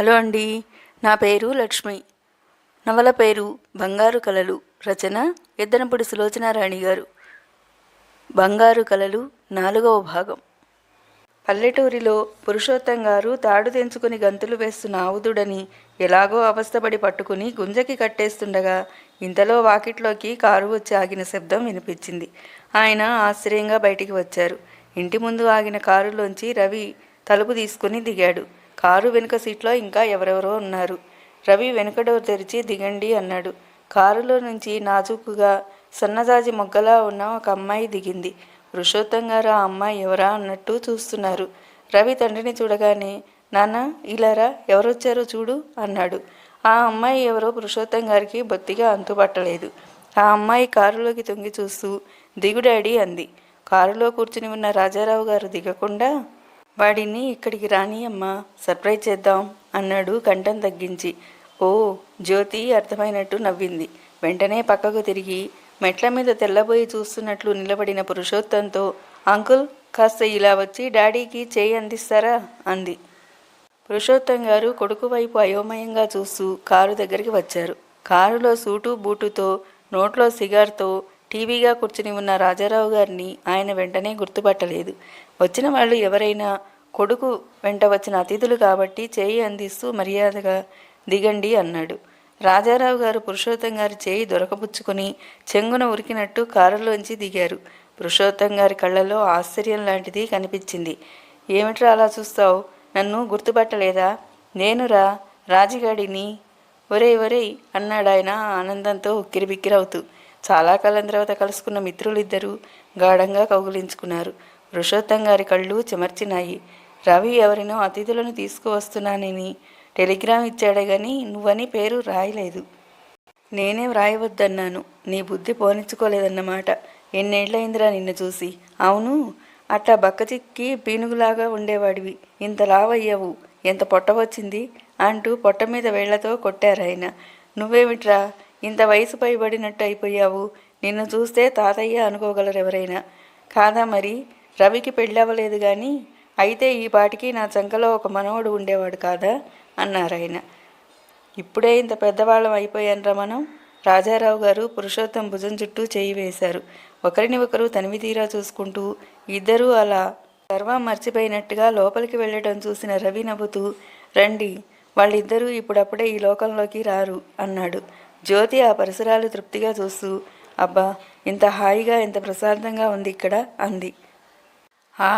Hello అండి నా పేరు లక్ష్మి. నవల పేరు బంగారు కలలు రచన ఎద్దనపూడి సులోచనారాణి గారు. బంగారు కలలు నాలుగవ భాగం. పల్లెటూరిలో పురుషోత్తం గారు తాడు తెంచుకుని గంతులు వేస్తున్న ఆవుదుడని ఎలాగో అవస్థపడి పట్టుకుని గుంజకి కట్టేస్తుండగా ఇంతలో వాకిట్లోకి కారు వచ్చి ఆగిన శబ్దం వినిపించింది. ఆయన ఆశ్చర్యంగా బయటికి వచ్చారు. ఇంటి ముందు ఆగిన కారులోంచి రవి తలుపు తీసుకుని దిగాడు. కారు వెనుక సీట్లో ఇంకా ఎవరెవరో ఉన్నారు. రవి వెనుక డోర్ తెరిచి దిగండి అన్నాడు. కారులో నుంచి నాజూకుగా సన్నజాజి మొగ్గలా ఉన్న ఒక అమ్మాయి దిగింది. పురుషోత్తం గారు ఆ అమ్మాయి ఎవరా? అన్నట్టు చూస్తున్నారు. రవి తండ్రిని చూడగానే నాన్న ఇలారా? ఎవరొచ్చారో చూడు అన్నాడు. ఆ అమ్మాయి ఎవరో పురుషోత్తం గారికి బొత్తిగా అంతుపట్టలేదు. ఆ అమ్మాయి కారులోకి తొంగి చూస్తూ దిగుడాడీ అంది. కారులో కూర్చుని ఉన్న రాజారావు గారు దిగకుండా వాడిని ఇక్కడికి రాని అమ్మా సర్ప్రైజ్ చేద్దాం అన్నాడు కంఠం తగ్గించి. ఓ జ్యోతి అర్థమైనట్టు నవ్వింది. వెంటనే పక్కకు తిరిగి మెట్ల మీద తెల్లబోయి చూస్తున్నట్లు నిలబడిన పురుషోత్తంతో అంకుల్ కాస్త ఇలా వచ్చి డాడీకి చేయి అందిస్తారా? అంది. పురుషోత్తం గారు కొడుకు వైపు అయోమయంగా చూస్తూ కారు దగ్గరికి వచ్చారు. కారులో సూటు బూటుతో నోట్లో సిగార్తో టీవీగా కూర్చుని ఉన్న రాజారావు గారిని ఆయన వెంటనే గుర్తుపట్టలేదు. వచ్చిన వాళ్ళు ఎవరైనా కొడుకు వెంట వచ్చిన అతిథులు కాబట్టి చేయి అందిస్తూ మర్యాదగా దిగండి అన్నాడు. రాజారావు గారు పురుషోత్తం గారి చేయి దొరకపుచ్చుకుని చెంగున ఉరికినట్టు కారులోంచి దిగారు. పురుషోత్తం గారి కళ్ళలో ఆశ్చర్యం లాంటిది కనిపించింది. ఏమిట్రా అలా చూస్తావు? నన్ను గుర్తుపట్టలేదా? నేనురా రాజుగాడిని. ఒరేయ్ ఒరేయ్ అన్నాడాయన ఆనందంతో ఉక్కిరిబిక్కిరవుతూ చాలా కాలం తర్వాత కలుసుకున్న మిత్రులిద్దరూ గాఢంగా కౌగులించుకున్నారు. పురుషోత్తం గారి కళ్ళు చెమర్చినాయి. రవి ఎవరినో అతిథులను తీసుకువస్తున్నానని టెలిగ్రామ్ ఇచ్చాడే గాని నువ్వని పేరు రాయలేదు. నేనే వ్రాయవద్దన్నాను నీ బుద్ధి పోనిచ్చుకోలేదన్నమాట. ఎన్నేళ్ళైందిరా నిన్ను చూసి. అవును అట్లా బక్కచిక్కి పీనుగులాగా ఉండేవాడివి. ఇంత లావయ్యావు. ఎంత పొట్ట వచ్చింది అంటూ పొట్ట మీద వేళ్ళతో కొట్టారాయన. నువ్వేమిట్రా? ఇంత వయసు పైబడినట్టు అయిపోయావు. నిన్ను చూస్తే తాతయ్య అనుకోగలరెవరైనా. కాదా మరి? రవికి పెళ్ళవలేదు కానీ అయితే ఈ పాటికి నా చంకలో ఒక మనవడు ఉండేవాడు కాదా? అన్నారాయన. ఇప్పుడే ఇంత పెద్దవాళ్ళం అయిపోయానరా మనం? రాజారావు గారు పురుషోత్తం భుజం చుట్టూ చేయి వేశారు. ఒకరిని ఒకరు తనివి తీరా చూసుకుంటూ ఇద్దరూ అలా సర్వం మర్చిపోయినట్టుగా లోపలికి వెళ్ళడం చూసిన రవి నవ్వుతూ రండి వాళ్ళిద్దరూ ఇప్పుడప్పుడే ఈ లోకంలోకి రారు అన్నాడు. జ్యోతి ఆ పరిసరాలు తృప్తిగా చూస్తూ అబ్బా ఇంత హాయిగా ఇంత ప్రశాంతంగా ఉంది ఇక్కడ అంది. ఆ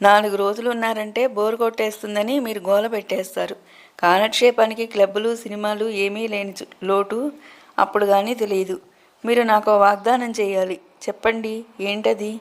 నాలుగు రోజులు ఉన్నారంటే బోర్ కొట్టేస్తుందని మీరు గోల పెట్టేస్తారు. కాలక్షేపానికి క్లబ్బులు సినిమాలు ఏమీ లేని లోటు అప్పుడు కానీ తెలియదు మీరు నాకు వాగ్దానం చేయాలి. చెప్పండి ఏంటది?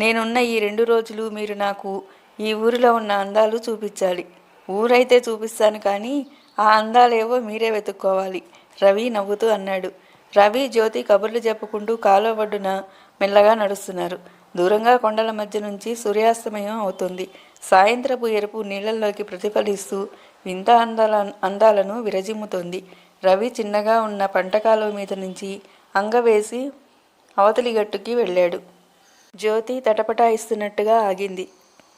నేనున్న ఈ రెండు రోజులు మీరు నాకు ఈ ఊరిలో ఉన్న అందాలు చూపించాలి. ఊరైతే చూపిస్తాను కానీ ఆ అందాలేవో మీరే వెతుక్కోవాలి. రవి నవ్వుతూ అన్నాడు. రవి జ్యోతి కబుర్లు చెప్పుకుంటూ కాలువ ఒడ్డున మెల్లగా నడుస్తున్నారు. దూరంగా కొండల మధ్య నుంచి సూర్యాస్తమయం అవుతుంది. సాయంత్రపు ఎరుపు నీళ్ళల్లోకి ప్రతిఫలిస్తూ వింత అందాల అందాలను విరజిమ్ముతోంది. రవి చిన్నగా ఉన్న పంటకాలువ మీద నుంచి అంగవేసి అవతలి గట్టుకి వెళ్ళాడు. జ్యోతి తటపటాయిస్తున్నట్టుగా ఆగింది.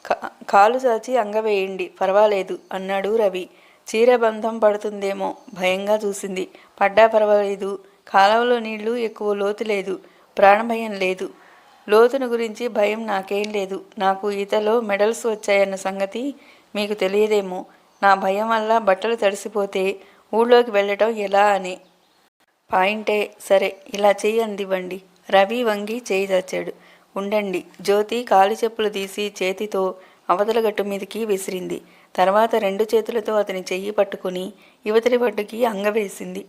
కా- కాలు చాచి అంగవేయండి పర్వాలేదు అన్నాడు రవి. చీర బంధం పడుతుందేమో భయంగా చూసింది. పడ్డా పర్వాలేదు. కాలవలో నీళ్ళు ఎక్కువ లోతు లేదు. ప్రాణభయం లేదు. లోతును గురించి భయం నాకేం లేదు. నాకు ఈతలో మెడల్స్ వచ్చాయన్న సంగతి మీకు తెలియదేమో. నా భయం వల్ల బట్టలు తడిసిపోతే ఊళ్ళోకి వెళ్ళటం ఎలా అని. పాయింటే సరే ఇలా చెయ్యి అందివ్వండి. రవి వంగి చేయి తెచ్చాడు ఉండండి. జ్యోతి కాలు చెప్పులు తీసి చేతితో అవతల గట్టు మీదకి విసిరింది. తర్వాత రెండు చేతులతో అతని చెయ్యి పట్టుకుని యువతలి పట్టుకి అంగవేసింది.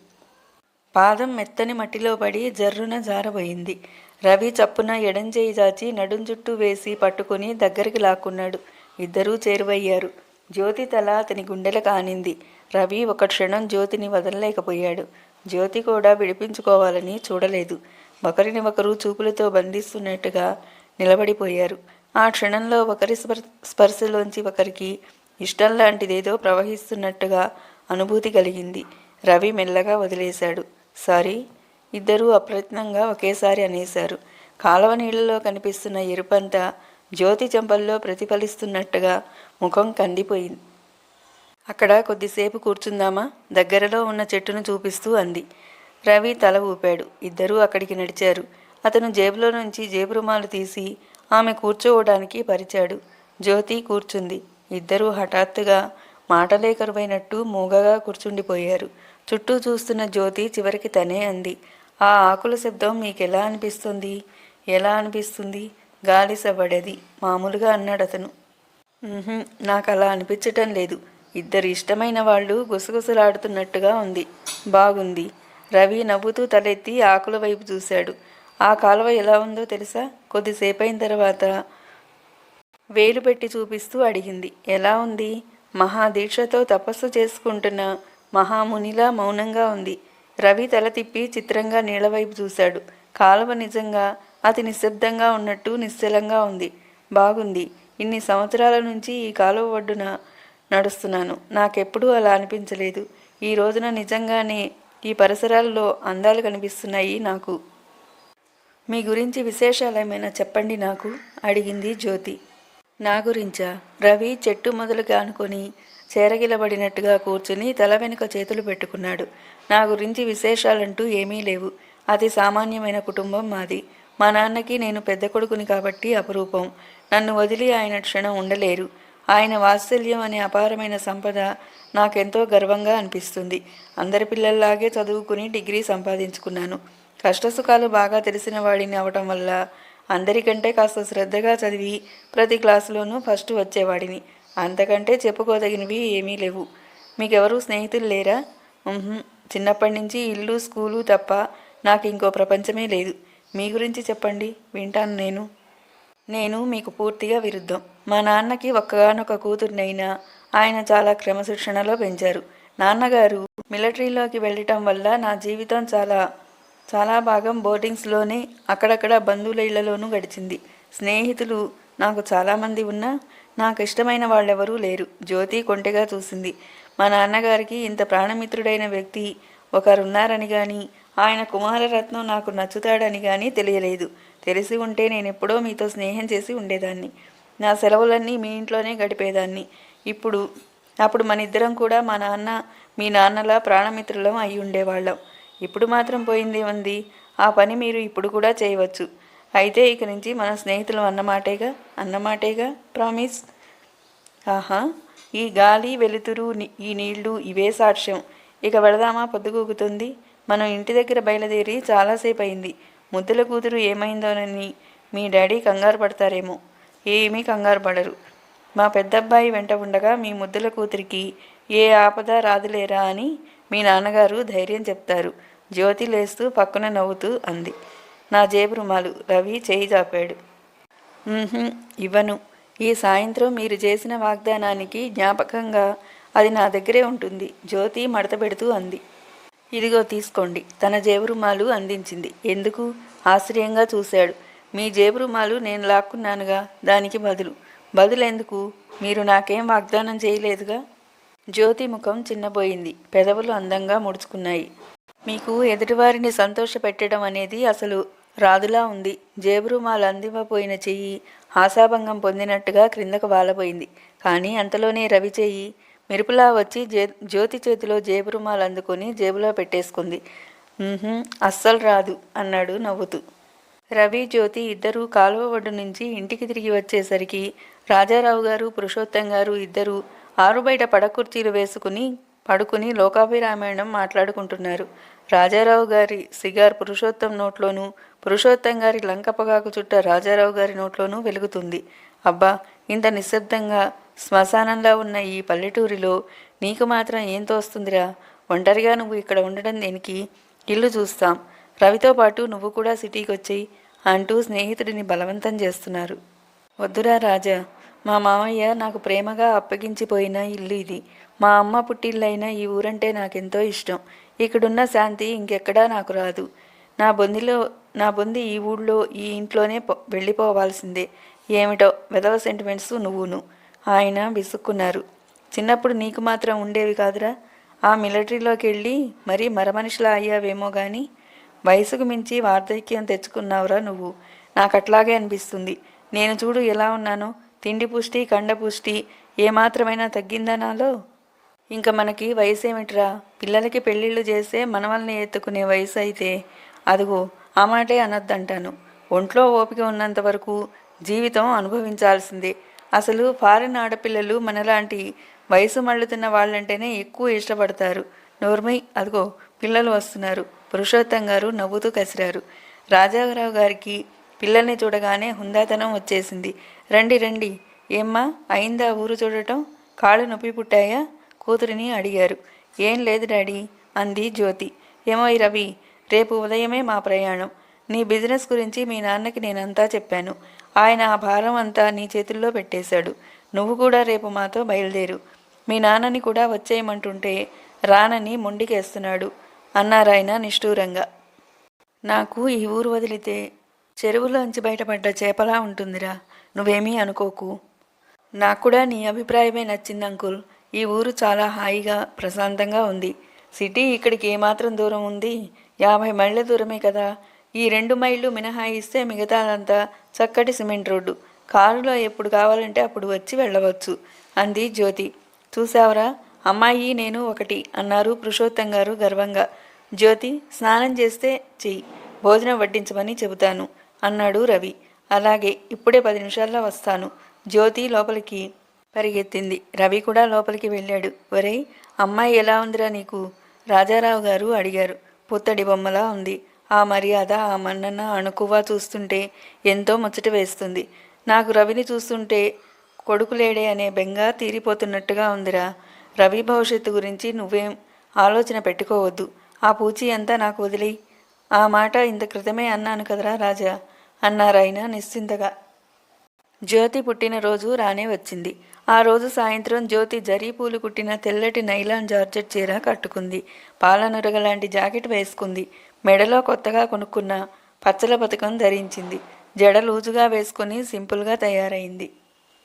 పాదం మెత్తని మట్టిలో పడి జర్రున జారబోయింది. రవి చప్పున ఎడం చేయి చాచి నడుం జుట్టు వేసి పట్టుకుని దగ్గరికి లాక్కున్నాడు. ఇద్దరూ చేరువయ్యారు. జ్యోతి తల అతని గుండెల కానింది. రవి ఒక క్షణం జ్యోతిని వదలలేకపోయాడు. జ్యోతి కూడా విడిపించుకోవాలని చూడలేదు. ఒకరిని ఒకరు చూపులతో బంధిస్తున్నట్టుగా నిలబడిపోయారు. ఆ క్షణంలో ఒకరి స్పర్ స్పర్శలోంచి ఒకరికి ఇష్టం లాంటిదేదో ప్రవహిస్తున్నట్టుగా అనుభూతి కలిగింది. రవి మెల్లగా వదిలేశాడు. సారీ. ఇద్దరూ అప్రయత్నంగా ఒకేసారి అనేశారు. కాలవ నీళ్ళలో కనిపిస్తున్న ఎరుపంతా జ్యోతి చెంపల్లో ప్రతిఫలిస్తున్నట్టుగా ముఖం కందిపోయింది. అక్కడ కొద్దిసేపు కూర్చుందామా? దగ్గరలో ఉన్న చెట్టును చూపిస్తూ అంది. రవి తల ఊపాడు. ఇద్దరూ అక్కడికి నడిచారు. అతను జేబులో నుంచి జేబు రుమాలు తీసి ఆమె కూర్చోవడానికి పరిచాడు. జ్యోతి కూర్చుంది. ఇద్దరూ హఠాత్తుగా మాటలే కరువైనట్టు మూగగా కూర్చుండిపోయారు. చుట్టూ చూస్తున్న జ్యోతి చివరికి తనే అంది ఆ ఆకుల శబ్దం మీకెలా అనిపిస్తుంది? ఎలా అనిపిస్తుంది? గాలి సబడేది మామూలుగా అన్నాడు అతను. నాకు అలా అనిపించటం లేదు. ఇద్దరు ఇష్టమైన వాళ్ళు గుసగుసలాడుతున్నట్టుగా ఉంది. బాగుంది. రవి నవ్వుతూ తలెత్తి ఆకుల వైపు చూశాడు. ఆ కాలువ ఎలా ఉందో తెలుసా? కొద్దిసేపైన తర్వాత. వేలు పెట్టి చూపిస్తూ అడిగింది. ఎలా ఉంది? మహాదీక్షతో తపస్సు చేసుకుంటున్న. మహామునిలా మౌనంగా ఉంది. రవి తల తిప్పి చిత్రంగా నీళ్ళవైపు చూశాడు. కాలువ నిజంగా అతి నిశ్శబ్దంగా ఉన్నట్టు నిశ్చలంగా ఉంది. బాగుంది. ఇన్ని సంవత్సరాల నుంచి ఈ కాలువ ఒడ్డున నడుస్తున్నాను. నాకెప్పుడూ అలా అనిపించలేదు. ఈ రోజున నిజంగానే ఈ పరిసరాల్లో అందాలు కనిపిస్తున్నాయి నాకు. మీ గురించి విశేషాలు ఏమైనా చెప్పండి నాకు? అడిగింది జ్యోతి. నా గురించా? రవి చెట్టు మొదలుగా అనుకొని చేరగిలబడినట్టుగా కూర్చుని తల వెనుక చేతులు పెట్టుకున్నాడు. నా గురించి విశేషాలంటూ ఏమీ లేవు. అతి సామాన్యమైన కుటుంబం మాది. మా నాన్నకి నేను పెద్ద కొడుకుని కాబట్టి అపురూపం. నన్ను వదిలి ఆయన క్షణం ఉండలేరు. ఆయన వాత్సల్యం అనే అపారమైన సంపద నాకెంతో గర్వంగా అనిపిస్తుంది. అందరి పిల్లల్లాగే చదువుకుని డిగ్రీ సంపాదించుకున్నాను. కష్టసుఖాలు బాగా తెలిసిన వాడిని అవటం వల్ల అందరికంటే కాస్త శ్రద్ధగా చదివి ప్రతి క్లాసులోనూ ఫస్ట్ వచ్చేవాడిని. అంతకంటే చెప్పుకోదగినవి ఏమీ లేవు. మీకెవరూ స్నేహితులు లేరా? చిన్నప్పటి నుంచి ఇల్లు స్కూలు తప్ప నాకు ఇంకో ప్రపంచమే లేదు. మీ గురించి చెప్పండి. వింటాను నేను. నేను మీకు పూర్తిగా విరుద్ధం. మా నాన్నకి ఒక్కగానొక కూతుర్నైనా ఆయన చాలా క్రమశిక్షణలో పెంచారు. నాన్నగారు మిలిటరీలోకి వెళ్ళటం వల్ల నా జీవితం చాలా చాలా భాగం బోర్డింగ్స్లోనే అక్కడక్కడ బంధువుల ఇళ్ళలోనూ గడిచింది. స్నేహితులు నాకు చాలామంది ఉన్నా నాకు ఇష్టమైన వాళ్ళెవరూ లేరు. జ్యోతి కొంటెగా చూసింది. మా నాన్నగారికి ఇంత ప్రాణమిత్రుడైన వ్యక్తి ఒకరున్నారని కానీ ఆయన కుమారరత్నం నాకు నచ్చుతాడని కానీ తెలియలేదు. తెలిసి ఉంటే నేను ఎప్పుడో మీతో స్నేహం చేసి ఉండేదాన్ని. నా సెలవులన్నీ మీ ఇంట్లోనే గడిపేదాన్ని. ఇప్పుడు అప్పుడు మన ఇద్దరం కూడా మా నాన్న మీ నాన్నలా ప్రాణమిత్రులం అయి ఉండేవాళ్ళం ఇప్పుడు మాత్రం పోయిందేముంది? ఉంది ఆ పని మీరు ఇప్పుడు కూడా చేయవచ్చు. అయితే ఇక నుంచి మన స్నేహితులం అన్నమాటేగా అన్నమాటేగా ప్రామిస్ ఆహా ఈ గాలి వెలుతురు ఈ నీళ్ళు ఇవే సాక్ష్యం. ఇక వెళదామా పొద్దుగూకుతుంది మనం ఇంటి దగ్గర బయలుదేరి చాలాసేపు అయింది ముద్దుల కూతురు ఏమైందోనని మీ డాడీ కంగారు పడతారేమో. ఏమీ కంగారు పడరు. మా పెద్దబ్బాయి వెంట ఉండగా మీ ముద్దుల కూతురికి ఏ ఆపద రాదులేరా అని మీ నాన్నగారు ధైర్యం చెప్తారు. జ్యోతి లేస్తూ పక్కన నవ్వుతూ అంది. నా జేబు రుమాలు. రవి చేయి చాపాడు ఇవ్వను. ఈ సాయంత్రం మీరు చేసిన వాగ్దానానికి జ్ఞాపకంగా అది నా దగ్గరే ఉంటుంది. జ్యోతి మడత పెడుతూ అంది. ఇదిగో తీసుకోండి. తన జేబు రుమాలు అందించింది. ఎందుకు? ఆశ్చర్యంగా చూశాడు. మీ జేబు రుమాలు నేను లాక్కున్నానుగా. దానికి బదులు. బదులెందుకు? మీరు నాకేం వాగ్దానం చేయలేదుగా? జ్యోతి ముఖం చిన్నబోయింది. పెదవులు అందంగా ముడుచుకున్నాయి. మీకు ఎదుటివారిని సంతోషపెట్టడం అనేది అసలు రాదులా ఉంది. జేబు రుమాలు అందివ్వపోయిన చెయ్యి ఆశాభంగం పొందినట్టుగా క్రిందకు వాలబోయింది. కానీ అంతలోనే రవి చెయ్యి మెరుపులా వచ్చి జే జ్యోతి చేతిలో జేబురుమాలు అందుకొని జేబులో పెట్టేసుకుంది. అస్సలు రాదు అన్నాడు నవ్వుతూ. రవి జ్యోతి ఇద్దరూ కాలువ ఒడ్డు నుంచి ఇంటికి తిరిగి వచ్చేసరికి రాజారావు గారు పురుషోత్తం గారు ఇద్దరూ ఆరు బయట పడకుర్చీలు వేసుకుని పడుకుని లోకాభిరామాయణం మాట్లాడుకుంటున్నారు. రాజారావు గారి సిగార్ పురుషోత్తం నోట్లోనూ పురుషోత్తం గారి లంక పొగాకు చుట్ట రాజారావు గారి నోట్లోనూ వెలుగుతుంది. అబ్బా ఇంత నిశ్శబ్దంగా శ్మశానంలా ఉన్న ఈ పల్లెటూరిలో నీకు మాత్రం ఏం తోస్తుందిరా? ఒంటరిగా నువ్వు ఇక్కడ ఉండడం దేనికి? ఇల్లు చూస్తాం. రవితో పాటు నువ్వు కూడా సిటీకి వచ్చేయి అంటూ స్నేహితుడిని బలవంతం చేస్తున్నారు. వద్దురా రాజా మా మామయ్య నాకు ప్రేమగా అప్పగించిపోయిన ఇల్లు ఇది. మా అమ్మ పుట్టిల్లైన ఈ ఊరంటే నాకెంతో ఇష్టం. ఇక్కడున్న శాంతి ఇంకెక్కడా నాకు రాదు. నా బొందిలో నా బొంది ఈ ఊళ్ళో ఈ ఇంట్లోనే పో- వెళ్ళిపోవాల్సిందే. ఏమిటో వెధవ సెంటిమెంట్స్ నువ్వును. ఆయన విసుక్కున్నారు. చిన్నప్పుడు నీకు మాత్రం ఉండేవి కాదురా. ఆ మిలిటరీలోకి వెళ్ళి మరీ మరమనిషిలా అయ్యావేమో కానీ వయసుకు మించి వార్ధక్యం తెచ్చుకున్నావురా నువ్వు. నాకు అట్లాగే అనిపిస్తుంది. నేను చూడు ఎలా ఉన్నానో. తిండి పుష్టి కండ పుష్టి ఏమాత్రమైనా తగ్గిందా నాలో? ఇంకా మనకి వయసు ఏమిట్రా పిల్లలకి పెళ్ళిళ్ళు చేస్తే మనవల్ని ఎత్తుకునే వయసు అయితే అదిగో ఆ మాటే అనొద్దంటాను. ఒంట్లో ఓపిక ఉన్నంత వరకు జీవితం అనుభవించాల్సిందే. అసలు ఫారిన్ ఆడపిల్లలు మనలాంటి వయసు మళ్ళుతున్న వాళ్ళంటేనే ఎక్కువ ఇష్టపడతారు. నోర్మై అదిగో పిల్లలు వస్తున్నారు. పురుషోత్తం గారు నవ్వుతూ కసిరారు. రాజారావు గారికి పిల్లల్ని చూడగానే హుందాతనం వచ్చేసింది. రండి రండి. ఏమ్మా అయిందా ఊరు చూడటం? కాళ్ళు నొప్పి పుట్టాయా? కూతురిని అడిగారు. ఏం లేదు డాడీ అంది జ్యోతి. ఏమోయ్ రవి రేపు ఉదయమే మా ప్రయాణం. నీ బిజినెస్ గురించి మీ నాన్నకి నేనంతా చెప్పాను. ఆయన ఆ భారం అంతా నీ చేతుల్లో పెట్టేశాడు. నువ్వు కూడా రేపు మాతో బయలుదేరు. మీ నాన్నని కూడా వచ్చేయమంటుంటే రానని మొండికేస్తున్నాడు అన్నారాయన నిష్ఠూరంగా. నాకు ఈ ఊరు వదిలితే చెరువులోంచి బయటపడ్డ చేపలా ఉంటుందిరా. నువ్వేమీ అనుకోకు. నాకు కూడా నీ అభిప్రాయమే నచ్చింది అంకుల్. ఈ ఊరు చాలా హాయిగా ప్రశాంతంగా ఉంది. సిటీ ఇక్కడికి ఏమాత్రం దూరం ఉంది? యాభై మైళ్ళ దూరమే కదా. ఈ రెండు మైళ్ళు మినహాయిస్తే మిగతాదంతా చక్కటి సిమెంట్ రోడ్డు. కారులో ఎప్పుడు కావాలంటే అప్పుడు వచ్చి వెళ్ళవచ్చు అంది జ్యోతి. చూసావరా అమ్మాయి నేను ఒకటి అన్నారు పురుషోత్తం గారు గర్వంగా. జ్యోతి స్నానం చేస్తే చెయ్యి భోజనం వడ్డించమని చెబుతాను అన్నాడు రవి. అలాగే ఇప్పుడే పది నిమిషాల్లో వస్తాను. జ్యోతి లోపలికి పరిగెత్తింది. రవి కూడా లోపలికి వెళ్ళాడు. ఒరేయ్ అమ్మాయి ఎలా ఉందిరా నీకు? రాజారావు గారు అడిగారు. పుత్తడి బొమ్మలా ఉంది. ఆ మర్యాద ఆ మన్నన అణుకువా చూస్తుంటే ఎంతో ముచ్చట వేస్తుంది. నాకు రవిని చూస్తుంటే కొడుకులేడే అనే బెంగ తీరిపోతున్నట్టుగా ఉందిరా. రవి భవిష్యత్తు గురించి నువ్వేం ఆలోచన పెట్టుకోవద్దు. ఆ పూచి అంతా నాకు వదిలి ఆ మాట ఇంత క్రితమే అన్నాను కదరా రాజా అన్నారాయన నిశ్చింతగా. జ్యోతి పుట్టినరోజు రానే వచ్చింది. ఆ రోజు సాయంత్రం జ్యోతి జరీపూలు కుట్టిన తెల్లటి నైలాన్ జార్జెట్ చీర కట్టుకుంది. పాలనురగ లాంటి జాకెట్ వేసుకుంది. మెడలో కొత్తగా కొనుక్కున్న పచ్చల పథకం ధరించింది. జడ లూజుగా వేసుకుని సింపుల్గా తయారైంది.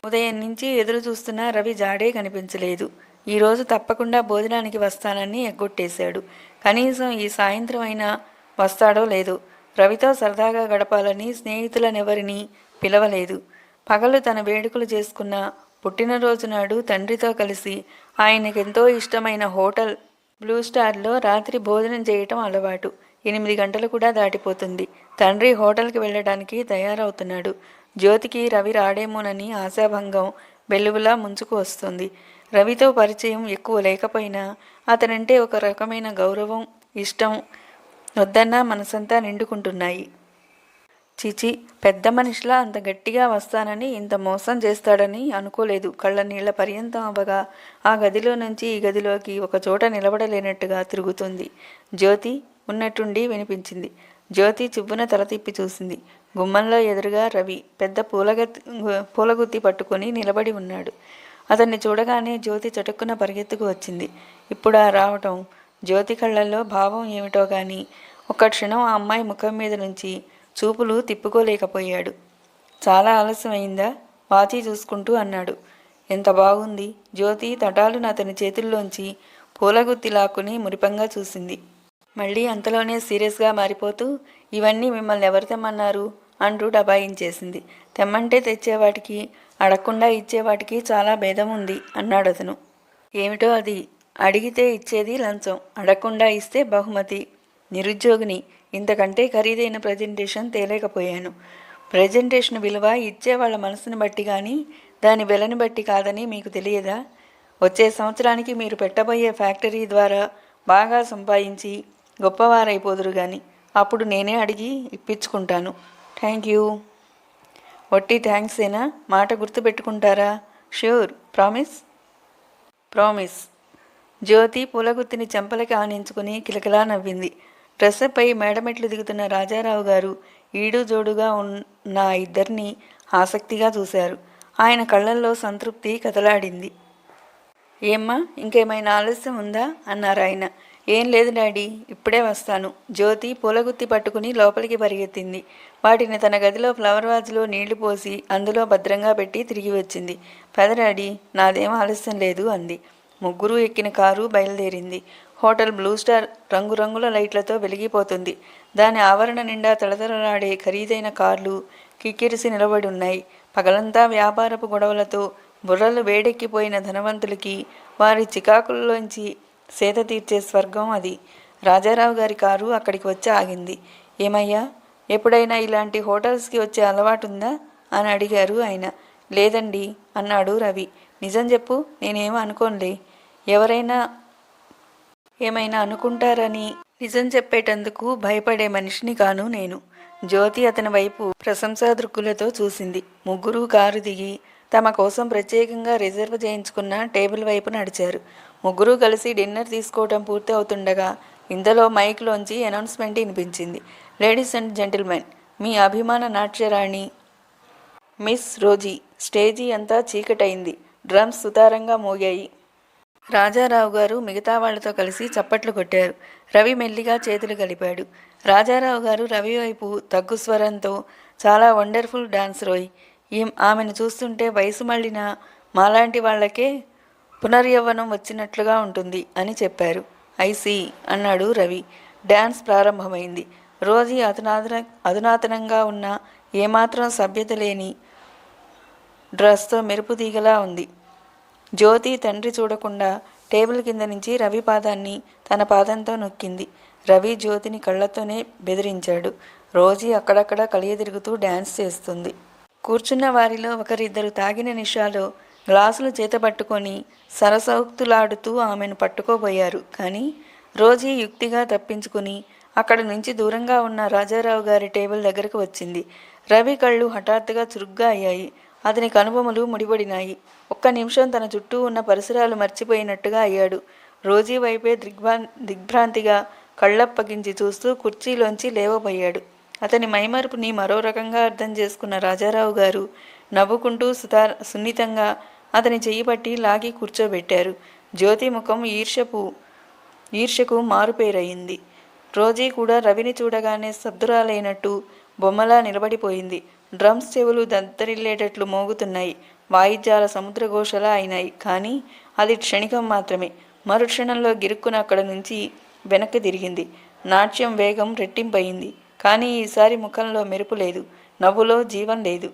ఉదయం నుంచి ఎదురు చూస్తున్న రవి జాడే కనిపించలేదు. ఈరోజు తప్పకుండా భోజనానికి వస్తానని ఎగ్గొట్టేశాడు. కనీసం ఈ సాయంత్రం అయినా వస్తాడో లేదో రవితో సరదాగా గడపాలని స్నేహితులనెవరిని పిలవలేదు. పగలు తన వేడుకలు చేసుకున్న పుట్టినరోజు నాడు తండ్రితో కలిసి ఆయనకెంతో ఇష్టమైన హోటల్ బ్లూ స్టార్లో రాత్రి భోజనం చేయటం అలవాటు. ఎనిమిది గంటలు కూడా దాటిపోతుంది. తండ్రి హోటల్కి వెళ్ళడానికి తయారవుతున్నాడు. జ్యోతికి రవి రాడేమోనని ఆశాభంగం వెలుగులా ముంచుకు వస్తుంది. రవితో పరిచయం ఎక్కువ లేకపోయినా అతనంటే ఒక రకమైన గౌరవం ఇష్టం వద్దన్నా మనసంతా నిండుకుంటున్నాయి. చీచి పెద్ద మనిషిలా అంత గట్టిగా వస్తానని ఇంత మోసం చేస్తాడని అనుకోలేదు. కళ్ళ నీళ్ళ పర్యంతం అవ్వగా ఆ గదిలో నుంచి ఈ గదిలోకి ఒక చోట నిలబడలేనట్టుగా తిరుగుతుంది. జ్యోతి ఉన్నట్టుండి వినిపించింది. జ్యోతి చిబ్బున తల తిప్పి చూసింది. గుమ్మంలో ఎదురుగా రవి పెద్ద పూలగత్తి పూలగుత్తి పట్టుకొని నిలబడి ఉన్నాడు. అతన్ని చూడగానే జ్యోతి చటుక్కున పరిగెత్తుకు వచ్చింది. ఇప్పుడు ఆ రావటం జ్యోతి కళ్ళల్లో భావం ఏమిటో కానీ ఒక క్షణం ఆ అమ్మాయి ముఖం మీద నుంచి చూపులు తిప్పుకోలేకపోయాడు. చాలా ఆలస్యమైందా? వాచి చూసుకుంటూ అన్నాడు. ఎంత బాగుంది? జ్యోతి తటాలున అతని చేతుల్లోంచి పూలగుత్తి లాక్కుని మురిపంగా చూసింది. మళ్ళీ అంతలోనే సీరియస్గా మారిపోతూ ఇవన్నీ మిమ్మల్ని ఎవరు తెమ్మన్నారు? అంటూ డబాయించేసింది. తెమ్మంటే తెచ్చేవాటికి అడగకుండా ఇచ్చేవాటికి చాలా భేదం ఉంది అన్నాడు అతను ఏమిటో అది? అడిగితే ఇచ్చేది లంచం అడగకుండా ఇస్తే బహుమతి నిరుద్యోగిని. ఇంతకంటే ఖరీదైన ప్రజెంటేషన్ తేలేకపోయాను. ప్రజెంటేషన్ విలువ ఇచ్చే వాళ్ళ మనసుని బట్టి కానీ దాని వెలని బట్టి కాదని మీకు తెలియదా? వచ్చే సంవత్సరానికి మీరు పెట్టబోయే ఫ్యాక్టరీ ద్వారా బాగా సంపాదించి గొప్పవారైపోదురు కానీ అప్పుడు నేనే అడిగి ఇప్పించుకుంటాను. Thank you. వట్టి థ్యాంక్స్ ఏనా? మాట గుర్తుపెట్టుకుంటారా? ష్యూర్. ప్రామిస్. ప్రామిస్. జ్యోతి పూలగుత్తిని చెంపలకి ఆనించుకుని కిలకిలా నవ్వింది. డ్రెస్సపై మేడమెట్లు దిగుతున్న రాజారావు గారు ఈడు జోడుగా ఉన్న ఇద్దరిని ఆసక్తిగా చూశారు. ఆయన కళ్ళల్లో సంతృప్తి కదలాడింది. ఏమ్మా ఇంకేమైనా ఆలస్యం ఉందా? అన్నారు ఆయన. ఏం లేదు డాడీ ఇప్పుడే వస్తాను. జ్యోతి పూలగుత్తి పట్టుకుని లోపలికి పరిగెత్తింది. వాటిని తన గదిలో ఫ్లవర్ వాజ్లో నీళ్ళు పోసి అందులో భద్రంగా పెట్టి తిరిగి వచ్చింది. పెద డాడీ నాదేం ఆలస్యం లేదు అంది. ముగ్గురు ఎక్కిన కారు బయలుదేరింది. హోటల్ బ్లూ స్టార్ రంగురంగుల లైట్లతో వెలిగిపోతుంది. దాని ఆవరణ నిండా తలతలలాడే ఖరీదైన కార్లు కిక్కిరిసి నిలబడి ఉన్నాయి పగలంతా వ్యాపారపు గొడవలతో బుర్రలు వేడెక్కిపోయిన ధనవంతులకి వారి చికాకుల్లోంచి సేద తీర్చే స్వర్గం అది. రాజారావు గారి కారు అక్కడికి వచ్చి ఆగింది. ఏమయ్యా ఎప్పుడైనా ఇలాంటి హోటల్స్కి వచ్చే అలవాటు ఉందా అని అడిగారు ఆయన. లేదండి అన్నాడు రవి. నిజం చెప్పు నేనేం అనుకోనులే. ఎవరైనా ఏమైనా అనుకుంటారని నిజం చెప్పేటందుకు భయపడే మనిషిని కాను నేను. జ్యోతి అతని వైపు ప్రశంసా దృక్కులతో చూసింది. ముగ్గురు కారు దిగి తమ కోసం ప్రత్యేకంగా రిజర్వ్ చేయించుకున్న టేబుల్ వైపు నడిచారు. ముగ్గురు కలిసి డిన్నర్ తీసుకోవటం పూర్తి అవుతుండగా ఇంతలో మైక్లోంచి అనౌన్స్మెంట్ వినిపించింది. లేడీస్ అండ్ జెంటిల్మెన్ మీ అభిమాన నాట్యరాణి మిస్ రోజీ స్టేజీ అంతా చీకటైంది. డ్రమ్స్ సుతారంగా మోగాయి. రాజారావు గారు మిగతా వాళ్ళతో కలిసి చప్పట్లు కొట్టారు. రవి మెల్లిగా చేతులు కలిపాడు. రాజారావు గారు రవి వైపు తగ్గు స్వరంతో చాలా వండర్ఫుల్ డాన్స్ రోయ్. ఈం ఆమెను చూస్తుంటే వయసు మళ్ళిన మాలాంటి వాళ్ళకే పునర్యవ్వనం వచ్చినట్లుగా ఉంటుంది అని చెప్పారు. ఐసి అన్నాడు రవి. డ్యాన్స్ ప్రారంభమైంది. రోజీ అధునాతన అధునాతనంగా ఉన్న ఏమాత్రం సభ్యత లేని డ్రెస్తో మెరుపు తీగలా ఉంది. జ్యోతి తండ్రి చూడకుండా టేబుల్ కింద నుంచి రవి పాదాన్ని తన పాదంతో నొక్కింది. రవి జ్యోతిని కళ్ళతోనే బెదిరించాడు. రోజీ అక్కడక్కడ కలియదిరుగుతూ డ్యాన్స్ చేస్తుంది. కూర్చున్న వారిలో ఒకరిద్దరు తాగిన నిషాలో గ్లాసులు చేతపట్టుకొని సరసౌక్తులాడుతూ ఆమెను పట్టుకోబోయారు. కానీ రోజీ యుక్తిగా తప్పించుకుని అక్కడ నుంచి దూరంగా ఉన్న రాజారావు గారి టేబుల్ దగ్గరకు వచ్చింది. రవి కళ్ళు హఠాత్తుగా చురుగ్గా అయ్యాయి. అతని కనుబొమలు ముడిపడినాయి. ఒక్క నిమిషం తన చుట్టూ ఉన్న పరిసరాలు మర్చిపోయినట్టుగా అయ్యాడు. రోజీ వైపే దిగ్భా దిగ్భ్రాంతిగా కళ్ళప్పగించి చూస్తూ కుర్చీలోంచి లేవబోయాడు. అతని మైమరుపుని మరో రకంగా అర్థం చేసుకున్న రాజారావు గారు నవ్వుకుంటూ సుతా సున్నితంగా అతని చెయ్యి పట్టి లాగి కూర్చోబెట్టారు. జ్యోతి ముఖం ఈర్షపు ఈర్షకు మారుపేరయింది రోజీ కూడా రవిని చూడగానే సబ్దురాలైనట్టు బొమ్మలా నిలబడిపోయింది. డ్రమ్స్ చెవులు దద్దరిల్లేటట్లు మోగుతున్నాయి. వాయిద్యాల సముద్రఘోషలా అయినాయి. కానీ అది క్షణికం మాత్రమే. మరుక్షణంలో గిరుక్కున అక్కడ నుంచి వెనక్కి తిరిగింది. నాట్యం వేగం రెట్టింపయింది. కానీ ఈసారి ముఖంలో మెరుపు లేదు. నవ్వులో జీవం లేదు.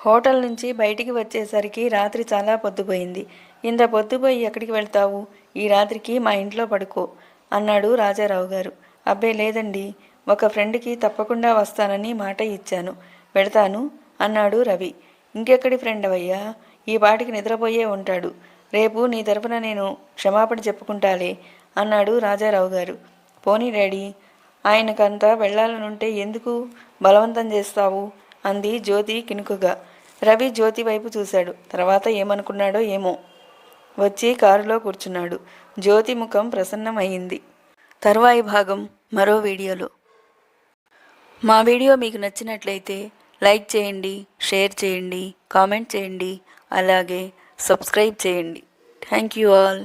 హోటల్ నుంచి బయటికి వచ్చేసరికి రాత్రి చాలా పొద్దుపోయింది. ఇంత పొద్దుపోయి ఎక్కడికి వెళ్తావు? ఈ రాత్రికి మా ఇంట్లో పడుకో అన్నాడు రాజారావు గారు అబ్బే లేదండి. ఒక ఫ్రెండ్కి తప్పకుండా వస్తానని మాట ఇచ్చాను. వెళతాను అన్నాడు రవి. ఇంకెక్కడి ఫ్రెండ్ అవయ్యా ఈ పాటికి నిద్రపోయే ఉంటాడు. రేపు నీ తరపున నేను క్షమాపణ చెప్పుకుంటాలే అన్నాడు రాజారావు గారు. పోనీ డాడీ ఆయనకంతా వెళ్ళాలనుంటే ఎందుకు బలవంతం చేస్తావు? అంది జ్యోతి కినుకుగా రవి జ్యోతి వైపు చూశాడు. తర్వాత ఏమనుకున్నాడో ఏమో. వచ్చి కారులో కూర్చున్నాడు. జ్యోతి ముఖం ప్రసన్నమైంది తరువాయి భాగం మరో వీడియోలో. మా వీడియో మీకు నచ్చినట్లయితే లైక్ చేయండి షేర్ చేయండి కామెంట్ చేయండి అలాగే సబ్స్క్రైబ్ చేయండి. Thank you all.